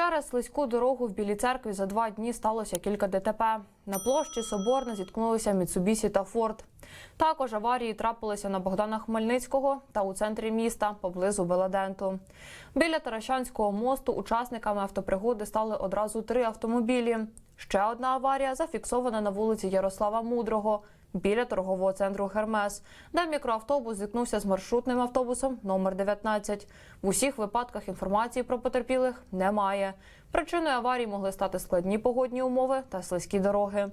Через слизьку дорогу в Білій церкві за два дні сталося кілька ДТП. На площі Соборна зіткнулися Міцубісі та Форд. Також аварії трапилися на Богдана Хмельницького та у центрі міста поблизу Беладенту. Біля Таращанського мосту учасниками автопригоди стали одразу три автомобілі. Ще одна аварія зафіксована на вулиці Ярослава Мудрого біля торгового центру Гермес, де мікроавтобус зіткнувся з маршрутним автобусом номер 19. В усіх випадках інформації про потерпілих немає. Причиною аварії могли стати складні погодні умови та слизькі дороги.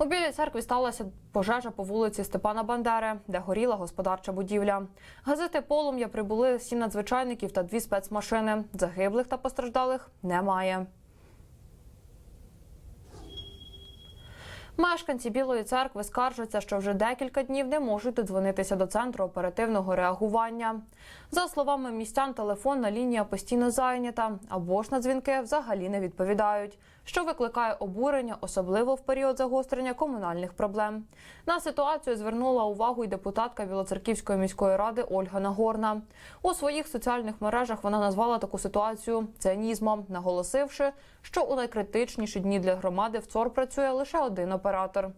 У Білій церкві сталася пожежа по вулиці Степана Бандери, де горіла господарча будівля. Газети полум'я прибули сім надзвичайників та дві спецмашини. Загиблих та постраждалих немає. Мешканці Білої церкви скаржаться, що вже декілька днів не можуть додзвонитися до центру оперативного реагування. За словами містян, телефонна лінія постійно зайнята, або ж на дзвінки взагалі не відповідають, що викликає обурення, особливо в період загострення комунальних проблем. На ситуацію звернула увагу й депутатка Білоцерківської міської ради Ольга Нагорна. У своїх соціальних мережах вона назвала таку ситуацію цинізмом, наголосивши, що у найкритичніші дні для громади в ЦОР працює лише один оператор.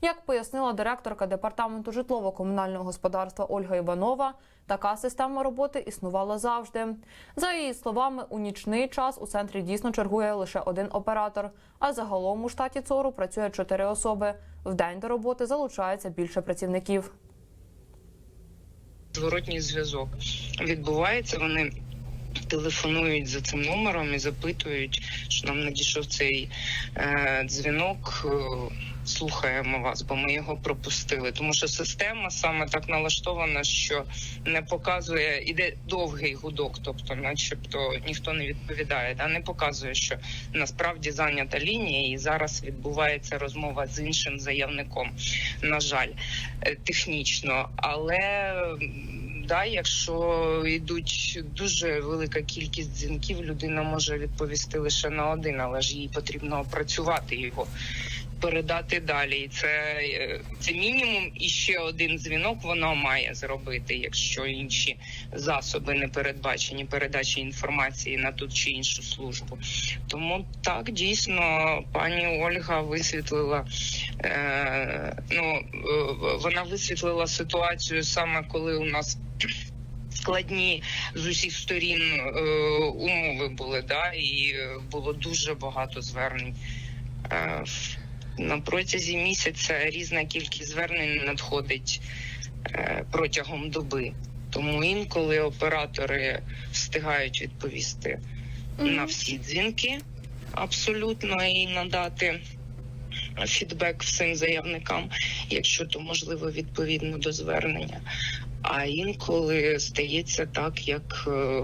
Як пояснила директорка департаменту житлово-комунального господарства Ольга Іванова, така система роботи існувала завжди. За її словами, у нічний час у центрі дійсно чергує лише один оператор. А загалом у штаті ЦОРу працює чотири особи. В день до роботи залучається більше працівників. зворотній зв'язок відбувається. Вони телефонують за цим номером і запитують, що нам надійшов цей е, дзвінок. е, Слухаємо вас, бо ми його пропустили. Тому що система саме так налаштована, що не показує, іде довгий гудок, тобто, начебто, ніхто не відповідає, да не показує, що насправді зайнята лінія, і зараз відбувається розмова з іншим заявником. На жаль, е, технічно, але да, якщо йдуть дуже велика кількість дзвінків, людина може відповісти лише на один, але ж їй потрібно опрацювати його. Передати далі, і це, е, це мінімум. І ще один дзвінок вона має зробити, якщо інші засоби не передбачені передачі інформації на ту чи іншу службу. Тому так дійсно пані Ольга висвітлила е, ну е, вона висвітлила ситуацію саме коли у нас. Складні з усіх сторін е, умови були, да, і було дуже багато звернень. Е, на протязі місяця різна кількість звернень надходить е, протягом доби. Тому інколи оператори встигають відповісти на всі дзвінки абсолютно і надати фідбек всім заявникам, якщо то можливо відповідно до звернення. А інколи стається так, як е,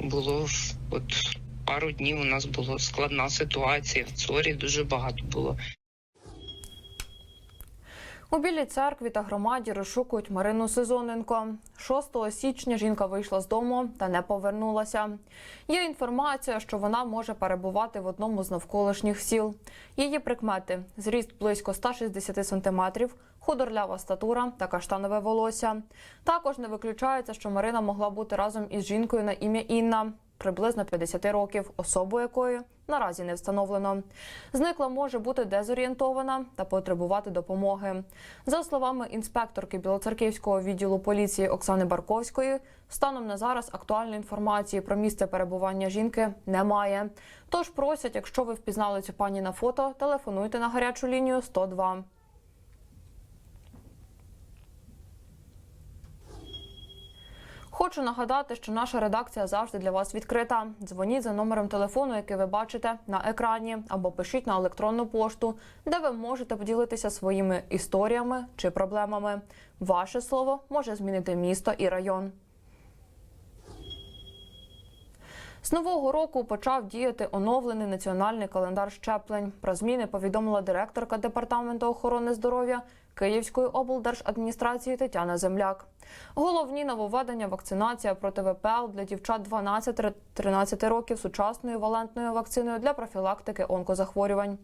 було от пару днів. У нас була складна ситуація в ЦОРі. Дуже багато було У Білій церкві та громаді розшукують Марину Сезоненко. 6 січня жінка вийшла з дому та не повернулася. Є інформація, що вона може перебувати в одному з навколишніх сіл. Її прикмети: зріст близько 160 сантиметрів, худорлява статура та каштанове волосся. Також не виключається, що Марина могла бути разом із жінкою на ім'я Інна. Приблизно 50 років, особу якої наразі не встановлено. Зникла може бути дезорієнтована та потребувати допомоги. За словами інспекторки Білоцерківського відділу поліції Оксани Барковської, станом на зараз актуальної інформації про місце перебування жінки немає. Тож просять, якщо ви впізнали цю пані на фото, телефонуйте на гарячу лінію 102. Хочу нагадати, що наша редакція завжди для вас відкрита. Дзвоніть за номером телефону, який ви бачите на екрані, або пишіть на електронну пошту, де ви можете поділитися своїми історіями чи проблемами. Ваше слово може змінити місто і район. З нового року почав діяти оновлений національний календар щеплень. Про зміни повідомила директорка департаменту охорони здоров'я Київської облдержадміністрації Тетяна Земляк. Головні нововведення вакцинація проти ВПЛ для дівчат 12-13 років сучасною валентною вакциною для профілактики онкозахворювань.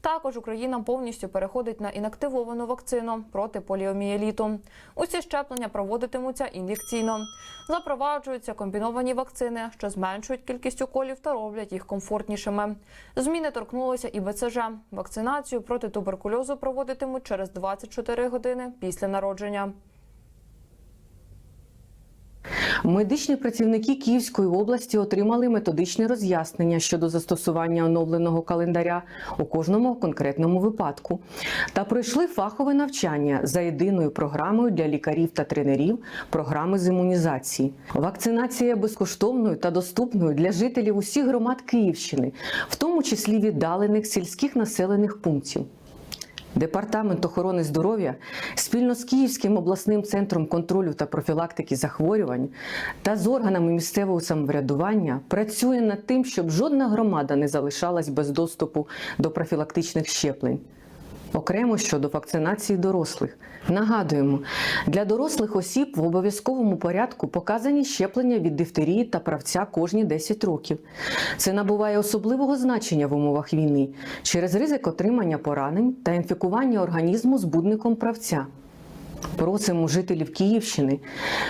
Також Україна повністю переходить на інактивовану вакцину проти поліомієліту. Усі щеплення проводитимуться ін'єкційно. Запроваджуються комбіновані вакцини, що зменшують кількість уколів та роблять їх комфортнішими. Зміни торкнулися і БЦЖ. Вакцинацію проти туберкульозу проводитимуть через 24 години після народження. Медичні працівники Київської області отримали методичне роз'яснення щодо застосування оновленого календаря у кожному конкретному випадку та пройшли фахове навчання за єдиною програмою для лікарів та тренерів програми з імунізації. Вакцинація безкоштовною та доступною для жителів усіх громад Київщини, в тому числі віддалених сільських населених пунктів. Департамент охорони здоров'я спільно з Київським обласним центром контролю та профілактики захворювань та з органами місцевого самоврядування працює над тим, щоб жодна громада не залишалась без доступу до профілактичних щеплень. Окремо щодо вакцинації дорослих. Нагадуємо, для дорослих осіб в обов'язковому порядку показані щеплення від дифтерії та правця кожні 10 років. Це набуває особливого значення в умовах війни через ризик отримання поранень та інфікування організму збудником правця. Просимо жителів Київщини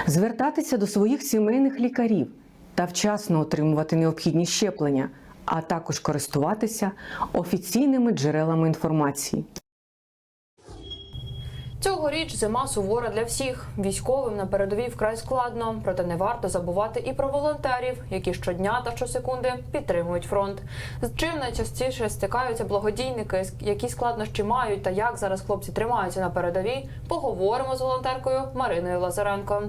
звертатися до своїх сімейних лікарів та вчасно отримувати необхідні щеплення, а також користуватися офіційними джерелами інформації. Цьогоріч зима сувора для всіх. Військовим на передовій вкрай складно, проте не варто забувати і про волонтерів, які щодня та щосекунди підтримують фронт. З чим найчастіше стикаються благодійники, які складнощі мають та як зараз хлопці тримаються на передовій. Поговоримо з волонтеркою Мариною Лазаренко.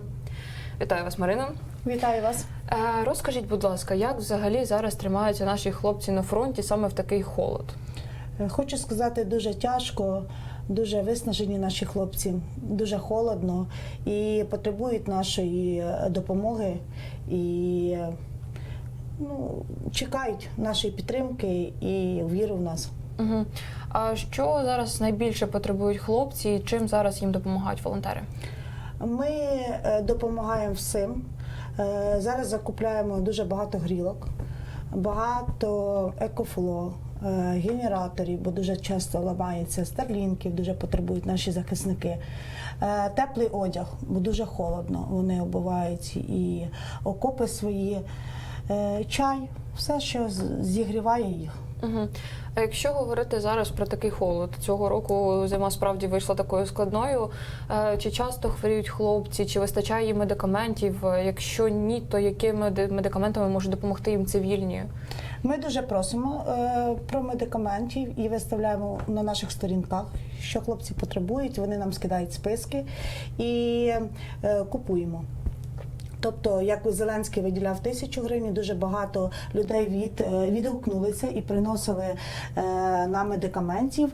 Вітаю вас, Марино. Вітаю вас. Е, розкажіть, будь ласка, як взагалі зараз тримаються наші хлопці на фронті саме в такий холод? Е, Хочу сказати, дуже тяжко, дуже виснажені наші хлопці, дуже холодно і потребують нашої е, допомоги і е, ну, чекають нашої підтримки і віри в нас. Угу. А що зараз найбільше потребують хлопці і чим зараз їм допомагають волонтери? Ми е, допомагаємо всім. Зараз закупляємо дуже багато грілок, багато екофло, генераторів, бо дуже часто ламається старлінків, дуже потребують наші захисники. Е, Теплий одяг, бо дуже холодно. Вони обувають і окопи свої, е, чай, все, що зігріває їх. Угу. А якщо говорити зараз про такий холод, цього року зима справді вийшла такою складною. Е, Чи часто хворіють хлопці, чи вистачає їм медикаментів? Е, Якщо ні, то якими медикаментами можуть допомогти їм цивільні? Ми дуже просимо е, про медикаментів і виставляємо на наших сторінках, що хлопці потребують. Вони нам скидають списки і е, купуємо. Тобто, як Зеленський виділяв тисячу гривень, дуже багато людей від, е, відгукнулися і приносили е, нам медикаментів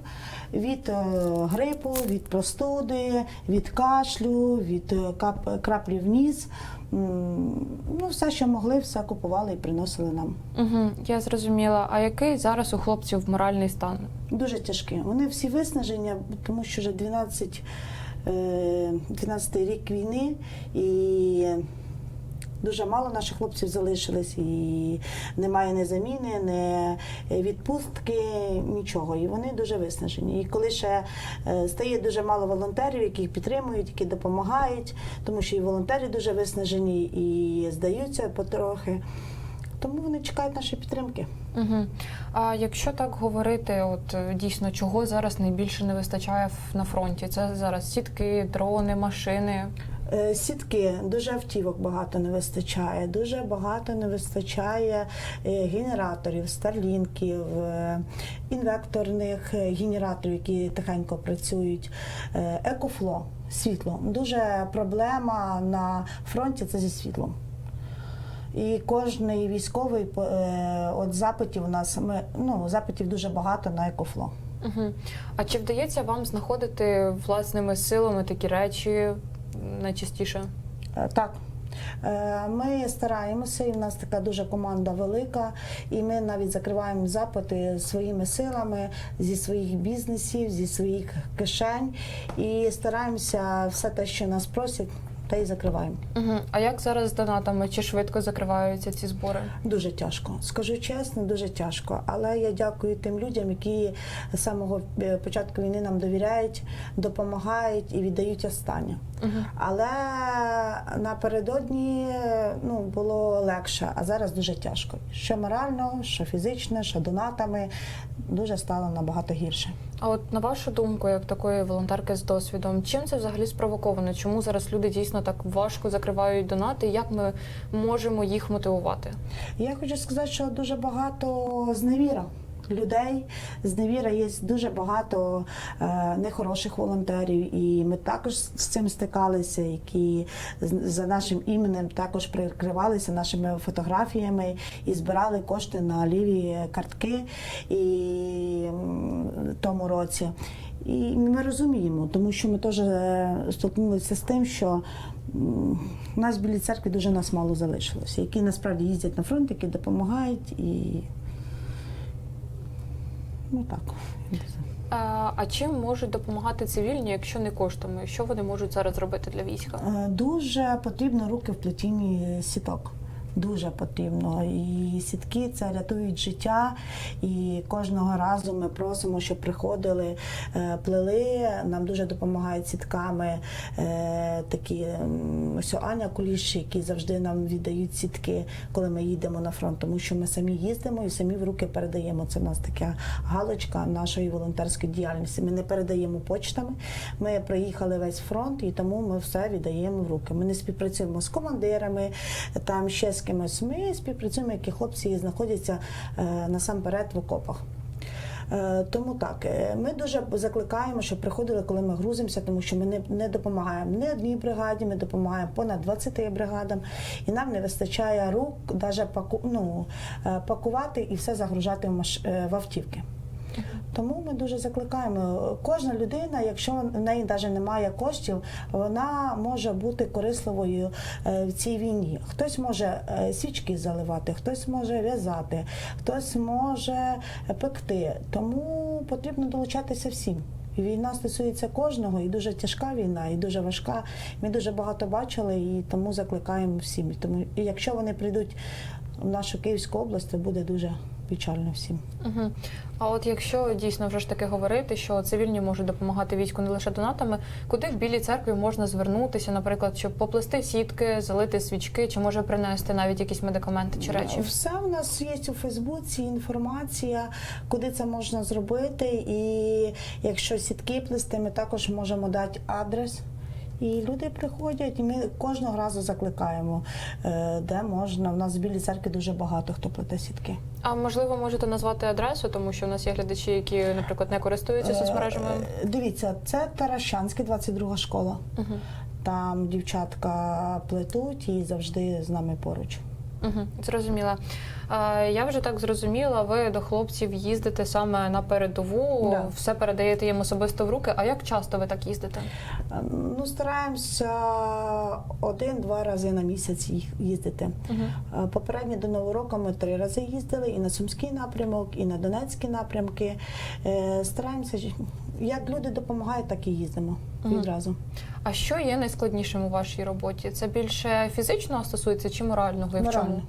від е, грипу, від простуди, від кашлю, від кап, краплі в ніс. Ну, все, що могли, все купували і приносили нам. Угу. Я зрозуміла. А який зараз у хлопців моральний стан? Дуже тяжкі. Вони всі виснаження, тому що вже 12, е, 12 рік війни і дуже мало наших хлопців залишилось, і немає ні заміни, ні відпустки, нічого. І вони дуже виснажені. І коли ще е, стає дуже мало волонтерів, які підтримують, які допомагають, тому що і волонтери дуже виснажені і здаються потрохи. Тому вони чекають нашої підтримки. Угу. А якщо так говорити, от е, дійсно, чого зараз найбільше не вистачає на фронті? Це зараз сітки, дрони, машини. Е, Сітки дуже автівок багато не вистачає. Дуже багато не вистачає е, генераторів, старлінків, е, інвекторних генераторів, які тихенько працюють. Екофло, світло. Дуже проблема на фронті це зі світлом. І кожний військовий от запитів у нас ми ну запитів дуже багато на екофло. Угу. А чи вдається вам знаходити власними силами такі речі найчастіше? Е, Так. Е, Ми стараємося, і в нас така дуже команда велика, і ми навіть закриваємо запити своїми силами зі своїх бізнесів, зі своїх кишень, і стараємося все те, що нас просять, та й закриваємо. Угу. А як зараз з донатами? Чи швидко закриваються ці збори? Дуже тяжко. Скажу чесно, дуже тяжко. Але я дякую тим людям, які з самого е, початку війни нам довіряють, допомагають і віддають останнє. Угу. Але напередодні ну, було легше, а зараз дуже тяжко. Що морально, що фізично, що донатами. Дуже стало набагато гірше. А от на вашу думку, як такої волонтерки з досвідом, чим це взагалі спровоковано? Чому зараз люди дійсно так важко закривають донати? Як ми можемо їх мотивувати? Я хочу сказати, що дуже багато зневіра. Людей зневіра є дуже багато е, нехороших волонтерів, і ми також з цим стикалися, які за нашим іменем також прикривалися нашими фотографіями і збирали кошти на ліві картки і тому році. І ми розуміємо, тому що ми теж е, столкнулися з тим, що у нас в Білій церкві дуже нас мало залишилося, які насправді їздять на фронт, які допомагають і ну так. А, чим можуть допомагати цивільні, якщо не коштами? Що вони можуть зараз робити для війська? Е, Дуже потрібно руки в плетінні сіток. Дуже потрібно. І сітки це рятують життя. І кожного разу ми просимо, щоб приходили, е, плели. Нам дуже допомагають сітками е, такі ось Аня Куліш, які завжди нам віддають сітки, коли ми їдемо на фронт, тому що ми самі їздимо і самі в руки передаємо. Це в нас така галочка нашої волонтерської діяльності. Ми не передаємо почтами. Ми проїхали весь фронт, і тому ми все віддаємо в руки. Ми не співпрацюємо з командирами, там ще з кимось. Ми співпрацюємо, які хлопці знаходяться е, насамперед в окопах. Е, Тому так, е, ми дуже закликаємо, щоб приходили, коли ми грузимося, тому що ми не, не допомагаємо не одній бригаді, ми допомагаємо понад 20 бригадам, і нам не вистачає рук навіть паку, ну, пакувати і все загружати в, маш, в автівки. Тому ми дуже закликаємо. Кожна людина, якщо в неї навіть немає коштів, вона може бути корисливою е, в цій війні. Хтось може е, свічки заливати, хтось може в'язати, хтось може пекти. Тому потрібно долучатися всім. Війна стосується кожного, і дуже тяжка війна, і дуже важка. Ми дуже багато бачили, і тому закликаємо всім. Тому і якщо вони прийдуть в нашу Київську область, то буде дуже печально всім. Угу. А от якщо дійсно вже ж таки говорити, що цивільні можуть допомагати війську не лише донатами, куди в білій церкві можна звернутися, наприклад, щоб поплести сітки, залити свічки, чи може принести навіть якісь медикаменти чи речі? Все в нас є у Фейсбуці інформація, куди це можна зробити. І якщо сітки плести, ми також можемо дати адрес. І люди приходять, і ми кожного разу закликаємо, е, де можна. У нас в Білій церкві дуже багато хто плете сітки. А можливо, можете назвати адресу, тому що в нас є глядачі, які, наприклад, не користуються соцмережами. Е, Дивіться, це Таращанська, 22 школа. Угу. Там дівчатка плетуть і завжди з нами поруч. Угу, зрозуміла. Е, я вже так зрозуміла, ви до хлопців їздите саме на передову, Да. все передаєте їм особисто в руки. А як часто ви так їздите? Е, Ну, стараємося один-два рази на місяць їх- їздити. Угу. Е, Попередньо до Нового року ми три рази їздили і на Сумський напрямок, і на Донецький напрямки. Е, Стараємося, як люди допомагають, так і їздимо Мгм. відразу. А що є найскладнішим у вашій роботі? Це більше фізичного стосується чи морального? І в чому? Морально.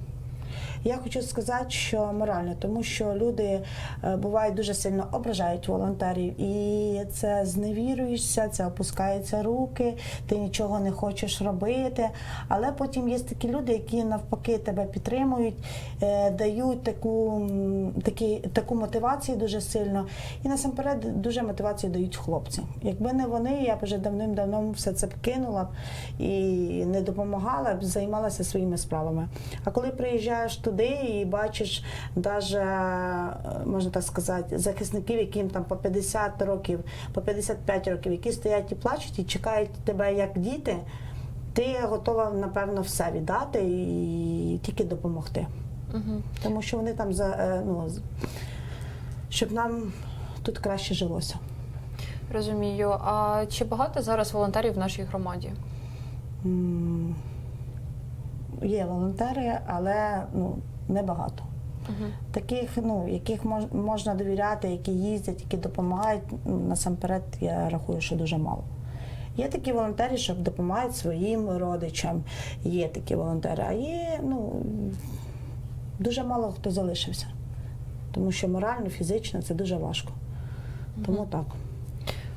Я хочу сказати, що морально, тому що люди е, бувають дуже сильно ображають волонтерів, і це зневіруєшся, це опускаються руки, ти нічого не хочеш робити. Але потім є такі люди, які навпаки тебе підтримують, е, дають таку, такі, таку мотивацію дуже сильно. І насамперед дуже мотивацію дають хлопці. Якби не вони, я б вже давним-давно все це б кинула і не допомагала б, займалася своїми справами. А коли приїжджаєш туди і бачиш даже, е, можна так сказати, захисників, яким там по 50 років, по 55 років, які стоять і плачуть і чекають тебе як діти, ти готова, напевно, все віддати і тільки допомогти. Угу. Тому що вони там за е, ну, щоб нам тут краще жилося. Розумію. А чи багато зараз волонтерів в нашій громаді? М, Є волонтери, але ну, небагато. Угу. Таких, ну, яких мож, можна довіряти, які їздять, які допомагають, ну, насамперед, я рахую, що дуже мало. Є такі волонтери, що допомагають своїм родичам. Є такі волонтери, а є ну, дуже мало хто залишився. Тому що морально, фізично це дуже важко. Тому так.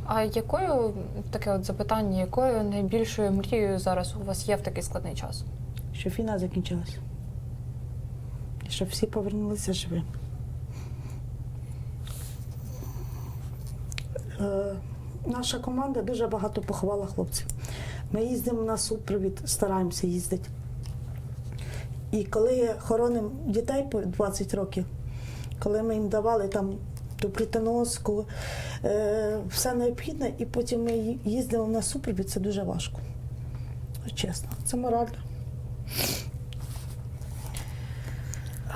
А якою таке от запитання, якою найбільшою мрією зараз у вас є в такий складний час? Щоб війна закінчилась. І щоб всі повернулися живі. Е, наша команда дуже багато поховала хлопців. Ми їздимо на супровід, стараємося їздити. І коли хоронимо дітей по 20 років, коли ми їм давали там ту плітоноску, е, все необхідне, і потім ми їздимо на супровід, це дуже важко. Чесно, це морально.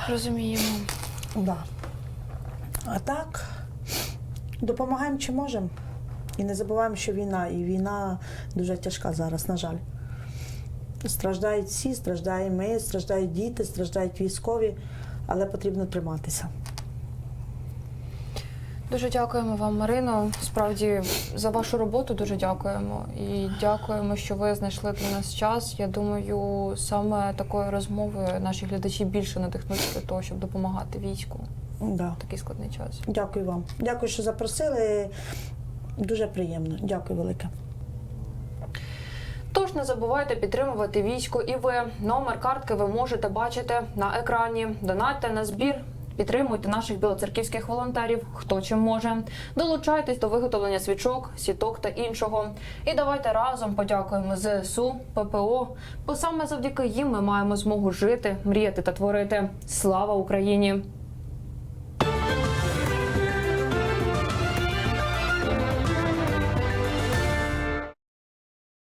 Розуміємо. Да. А так, допомагаємо чи можемо. І не забуваємо, що війна, і війна дуже тяжка зараз, на жаль. Страждають всі, страждаємо ми, страждають діти, страждають військові, але потрібно триматися. Дуже дякуємо вам, Марино. Справді за вашу роботу дуже дякуємо. І дякуємо, що ви знайшли для нас час. Я думаю, саме такою розмовою наші глядачі більше надихнуться до того, щоб допомагати війську Да. в такий складний час. Дякую вам. Дякую, що запросили. Дуже приємно. Дякую велике. Тож не забувайте підтримувати військо і ви. Номер картки ви можете бачити на екрані. Донатьте на збір. Підтримуйте наших білоцерківських волонтерів, хто чим може. Долучайтесь до виготовлення свічок, сіток та іншого. І давайте разом подякуємо ЗСУ, ППО, бо саме завдяки їм ми маємо змогу жити, мріяти та творити. Слава Україні!